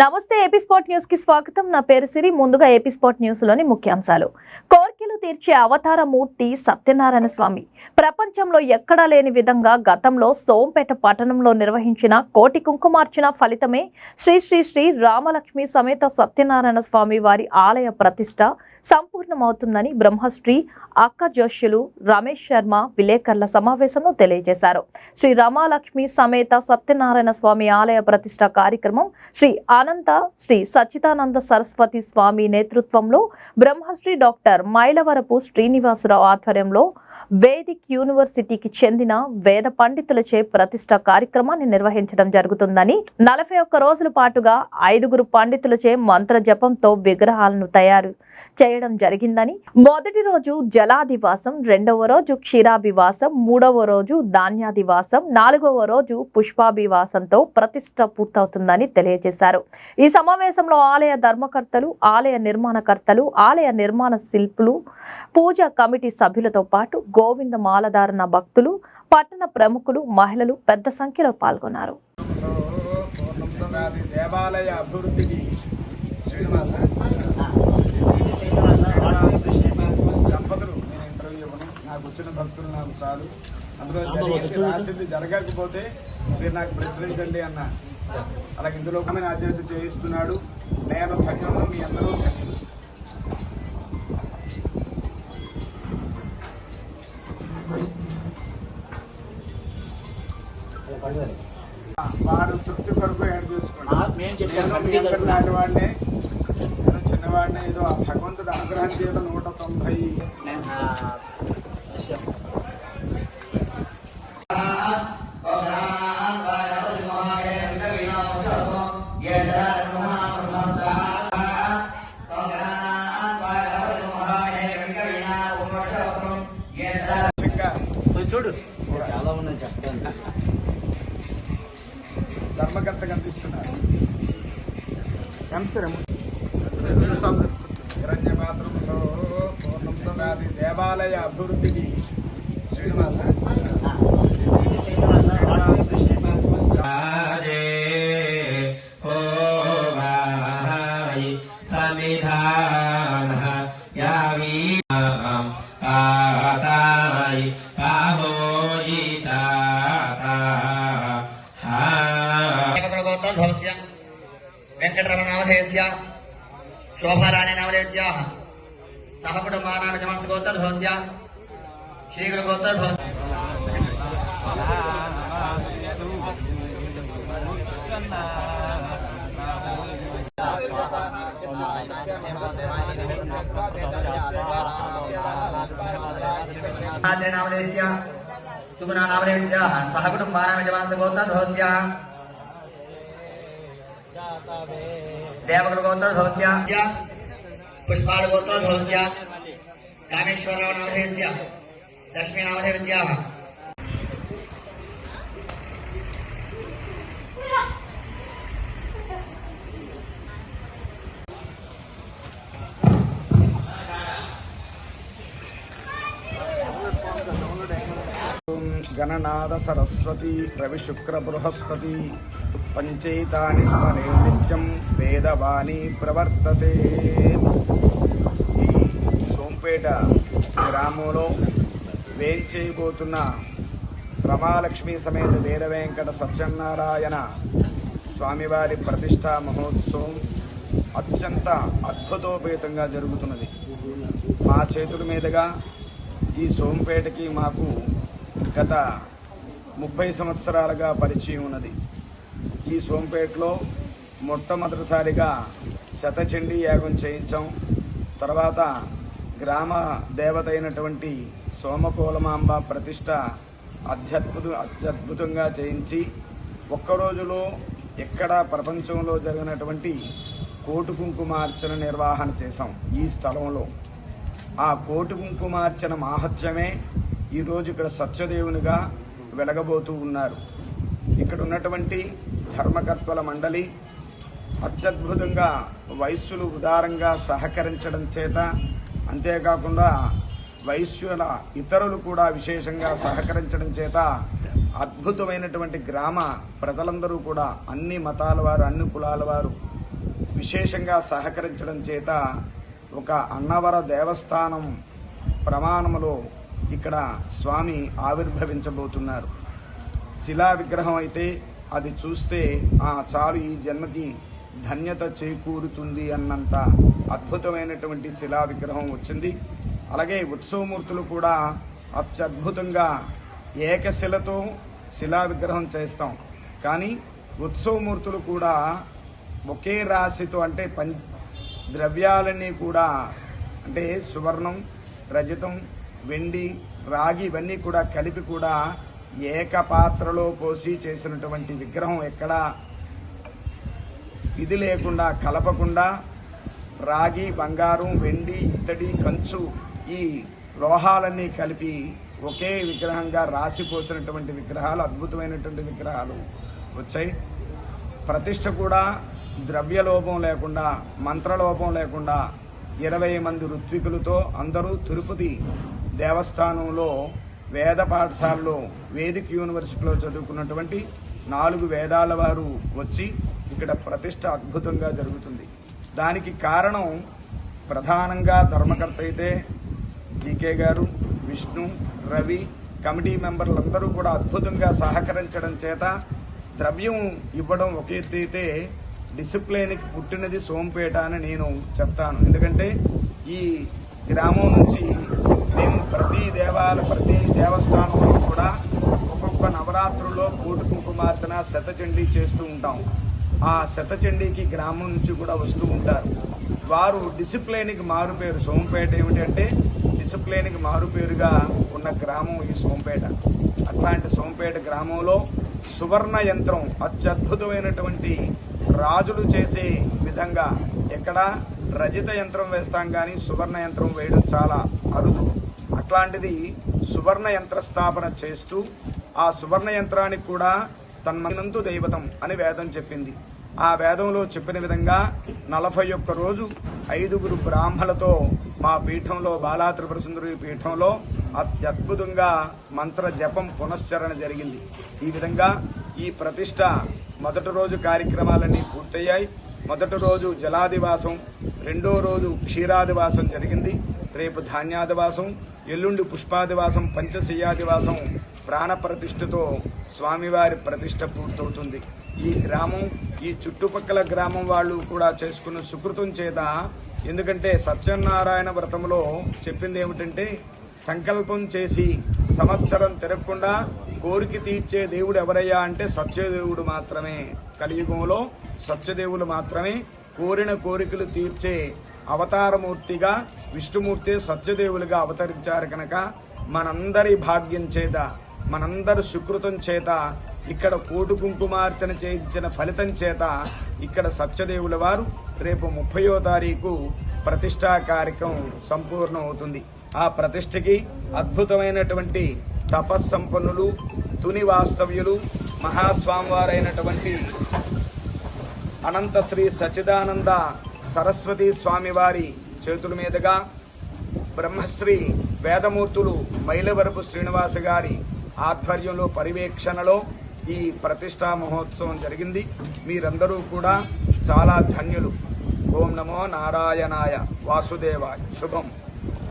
నమస్తే AP spot న్యూస్కి స్వాగతం. నా పేరు సిరి. ముందుగా ఏపీ స్పాట్ న్యూస్లోని ముఖ్యాంశాలు. కోర్కెలు తీర్చే అవతార మూర్తి సత్యనారాయణ స్వామి. ప్రపంచంలో ఎక్కడా లేని విధంగా గతంలో సోంపేట పట్టణంలో నిర్వహించిన కోటి కుంకుమార్చన ఫలితమే శ్రీ శ్రీ శ్రీ రామలక్ష్మి సమేత సత్యనారాయణ స్వామి వారి ఆలయ ప్రతిష్ట సంపూర్ణమవుతుందని బ్రహ్మశ్రీ అక్క జోష్యులు రమేష్ శర్మ విలేకరుల సమావేశంలో తెలియజేశారు. శ్రీ రామలక్ష్మి సమేత సత్యనారాయణ స్వామి ఆలయ ప్రతిష్ట కార్యక్రమం శ్రీ అనంత శ్రీ సచ్చిదానంద సరస్వతి స్వామి నేతృత్వంలో బ్రహ్మశ్రీ డాక్టర్ మైలవరపు శ్రీనివాసరావు ఆధ్వర్యంలో వేదిక్ యూనివర్సిటీకి చెందిన వేద పండితులచే ప్రతిష్ట కార్యక్రమాన్ని నిర్వహించడం జరుగుతుందని నలభై ఒక్క రోజుల పాటుగా ఐదుగురు పండితులచే మంత్ర జపంతో విగ్రహాలను తయారు చేయడం జరిగిందని మొదటి రోజు జలాదివాసం రెండవ రోజు క్షీరాభివాసం మూడవ రోజు ధాన్యాదివాసం నాలుగవ రోజు పుష్పాభివాసంతో ప్రతిష్ట పూర్తవుతుందని తెలియజేశారు. ఈ సమావేశంలో ఆలయ ధర్మకర్తలు ఆలయ నిర్మాణకర్తలు ఆలయ నిర్మాణ శిల్పులు పూజా కమిటీ సభ్యులతో పాటు గోవింద మాలధారణ భక్తులు పట్టణ ప్రముఖులు మహిళలు పెద్ద సంఖ్యలో పాల్గొన్నారు. దేవాలయ అభివృద్ధికి శ్రీనివాస. శ్రీనివాస దంపతులు నేను ఇంటర్వ్యూ ఇవ్వను. నాకు వచ్చిన భక్తులు నాకు చాలు. అందులో జరిగింది రాసింది జరగకపోతే మీరు నాకు ప్రశ్నించండి అన్న అలాగే ఇందులో కూడా చేతి చేయిస్తున్నాడు. నేను ధన్యుడు మీ అందరూ వారు తృప్తి కొరకు ఏడు చూసుకోండి. ఆ, మేము చెప్పాం, నేను మీ కమిటీ అందరి తరపున. నాటి వాడినే నేను చిన్నవాడినే ఏదో ఆ భగవంతుడు అనుగ్రహం చేత నూట తొంభై ధర్మకర్త కనిపిస్తున్నారు. హిరణ్య మాత్రంలో పూర్ణంతో నాది దేవాలయ అభివృద్ధికి శ్రీనివాస. नामधेयस्य शोभाराणी नामधेयत्याः सह कुटुम्बानां यजमानसगोत्रभवस्य श्रीगुरुगोत्रभवस्य नामधेयस्य सुगुणा नामधेयत्याः सह कुटुम्बानां यजमानसगोत्रभवस्य देवगुरुगोत्र धोस्य पुष्पालगोत्र धोस्य कामेश्वरनामधेयस्य लक्ष्मीनामधेयस्याः గణనాథ గణనాద సరస్వతి రవి శుక్ర బృహస్పతి పంచైతాని స్మరే నిత్యం వేదవాణి ప్రవర్తతే. ఈ సోంపేట గ్రామంలో వేంచేయబోతున్న రమాలక్ష్మి సమేత వేద వెంకట సత్యనారాయణ స్వామివారి ప్రతిష్టా మహోత్సవం అత్యంత అద్భుతోపేతంగా జరుగుతున్నది. మా చేతుల మీదుగా ఈ సోంపేటకి మాకు గత ముప్పై సంవత్సరాలుగా పరిచయం ఉన్నది. ఈ సోంపేటలో మొట్టమొదటిసారిగా శతచండీ యాగం చేయించాం. తర్వాత గ్రామ దేవత అయినటువంటి సోమకోలమాంబ ప్రతిష్ట అత్యద్భుత అత్యద్భుతంగా చేయించి ఒక్క రోజులో ఎక్కడ ప్రపంచంలో జరిగినటువంటి కోటు కుంకుమార్చన నిర్వహణ చేశాం ఈ స్థలంలో. ఆ కోటి కుంకుమార్చన మాహత్యమే ఈరోజు ఇక్కడ సత్యదేవునిగా వెలగబోతూ ఉన్నారు. ఇక్కడ ఉన్నటువంటి ధర్మకర్తల మండలి అత్యద్భుతంగా వైశ్యులు ఉదారంగా సహకరించడం చేత అంతేకాకుండా వైశ్యుల ఇతరులు కూడా విశేషంగా సహకరించడం చేత అద్భుతమైనటువంటి గ్రామ ప్రజలందరూ కూడా అన్ని మతాల వారు అన్ని కులాల వారు విశేషంగా సహకరించడం చేత ఒక అన్నవర దేవస్థానం ప్రమాణములో ఇక్కడ స్వామి ఆవిర్భవించబోతున్నారు. శిలా విగ్రహం అయితే అది చూస్తే ఆ చాలు ఈ జన్మకి ధన్యత చేకూరుతుంది అన్నంత అద్భుతమైనటువంటి శిలా విగ్రహం వచ్చింది. అలాగే ఉత్సవమూర్తులు కూడా అత్యద్భుతంగా ఏకశిలతో శిలా విగ్రహం చేస్తాం. కానీ ఉత్సవమూర్తులు కూడా ఒకే రాశితో అంటే పం ద్రవ్యాలన్నీ కూడా అంటే సువర్ణం రజతం వెండి రాగి ఇవన్నీ కూడా కలిపి కూడా ఏక పాత్రలో పోసి చేసినటువంటి విగ్రహం ఎక్కడ? ఇది లేకుండా కలపకుండా రాగి బంగారం వెండి ఇత్తడి కంచు ఈ లోహాలన్నీ కలిపి ఒకే విగ్రహంగా రాసి పోసినటువంటి విగ్రహాలు అద్భుతమైనటువంటి విగ్రహాలు వచ్చాయి. ప్రతిష్ట కూడా ద్రవ్యలోపం లేకుండా మంత్రలోపం లేకుండా ఇరవై మంది ఋత్వికులతో అందరూ తిరుపతి దేవస్థానంలో వేద పాఠశాలలో వేదిక యూనివర్సిటీలో చదువుకున్నటువంటి నాలుగు వేదాల వారు వచ్చి ఇక్కడ ప్రతిష్ట అద్భుతంగా జరుగుతుంది. దానికి కారణం ప్రధానంగా ధర్మకర్త అయితే జీకే గారు విష్ణు రవి కమిటీ మెంబర్లందరూ కూడా అద్భుతంగా సహకరించడం చేత ద్రవ్యం ఇవ్వడం ఒక ఎత్తు అయితే డిసిప్లిన్కి పుట్టినది సోంపేట అని నేను చెప్తాను. ఎందుకంటే ఈ గ్రామం నుంచి ప్రతి దేవాల ప్రతి దేవస్థానంలో కూడా ఒక్కొక్క నవరాత్రుల్లో కోటి కుంకుమార్చన శతచండీ చేస్తూ ఉంటాం. ఆ శతచండీకి గ్రామం నుంచి కూడా వస్తూ ఉంటారు. వారు డిసిప్లైన్కి మారుపేరు సోంపేట ఏమిటంటే డిసిప్లైన్కి మారుపేరుగా ఉన్న గ్రామం ఈ సోంపేట. అట్లాంటి సోంపేట గ్రామంలో సువర్ణ యంత్రం అత్యద్భుతమైనటువంటి రాజులు చేసే విధంగా ఎక్కడ రజిత యంత్రం వేస్తాం కానీ సువర్ణ యంత్రం వేయడం చాలా అరుదు. అట్లాంటిది సువర్ణ యంత్ర స్థాపన చేస్తూ ఆ సువర్ణ యంత్రానికి కూడా తన్మనంతు దైవతం అని వేదం చెప్పింది. ఆ వేదంలో చెప్పిన విధంగా నలభై ఒక్క రోజు ఐదుగురు బ్రాహ్మలతో మా పీఠంలో బాలాత్రిపుర సుందరి పీఠంలో అత్యద్భుతంగా మంత్ర జపం పునశ్చరణ జరిగింది. ఈ విధంగా ఈ ప్రతిష్ట మొదటి రోజు కార్యక్రమాలన్నీ పూర్తయ్యాయి. మొదటి రోజు జలాదివాసం రెండో రోజు క్షీరాదివాసం జరిగింది. రేపు ధాన్యాదివాసం ఎల్లుండి పుష్పాదివాసం పంచశయ్యాదివాసం ప్రాణప్రతిష్ఠతో స్వామివారి ప్రతిష్ట పూర్తవుతుంది. ఈ గ్రామం ఈ చుట్టుపక్కల గ్రామం వాళ్ళు కూడా చేసుకున్న సుకృతం చేత ఎందుకంటే సత్యనారాయణ వ్రతంలో చెప్పింది ఏమిటంటే సంకల్పం చేసి సంవత్సరం తిరగకుండా కోరిక తీర్చే దేవుడు ఎవరయ్యా అంటే సత్యదేవుడు మాత్రమే. కలియుగంలో సత్యదేవులు మాత్రమే కోరిన కోరికలు తీర్చే అవతారమూర్తిగా విష్ణుమూర్తి సత్యదేవులుగా అవతరించారు కనుక మనందరి భాగ్యం చేత మనందరి సుకృతం చేత ఇక్కడ కోటు కుంకుమార్చన చేయించిన ఫలితం చేత ఇక్కడ సత్యదేవుల వారు రేపు ముప్పయో తారీఖు ప్రతిష్టా కార్యక్రమం సంపూర్ణం అవుతుంది ఆ ప్రతిష్టకి అద్భుతమైనటువంటి తపస్సంపన్నులు తుని వాస్తవ్యులు మహాస్వామివారైనటువంటి అనంత శ్రీ సచిదానంద సరస్వతి స్వామివారి చేతుల మీదుగా బ్రహ్మశ్రీ వేదమూర్తులు మైలవరపు శ్రీనివాస గారి ఆధ్వర్యంలో పర్యవేక్షణలో ఈ ప్రతిష్టా మహోత్సవం జరిగింది. మీరందరూ కూడా చాలా ధన్యులు. ఓం నమో నారాయణాయ వాసుదేవాయ. శుభం.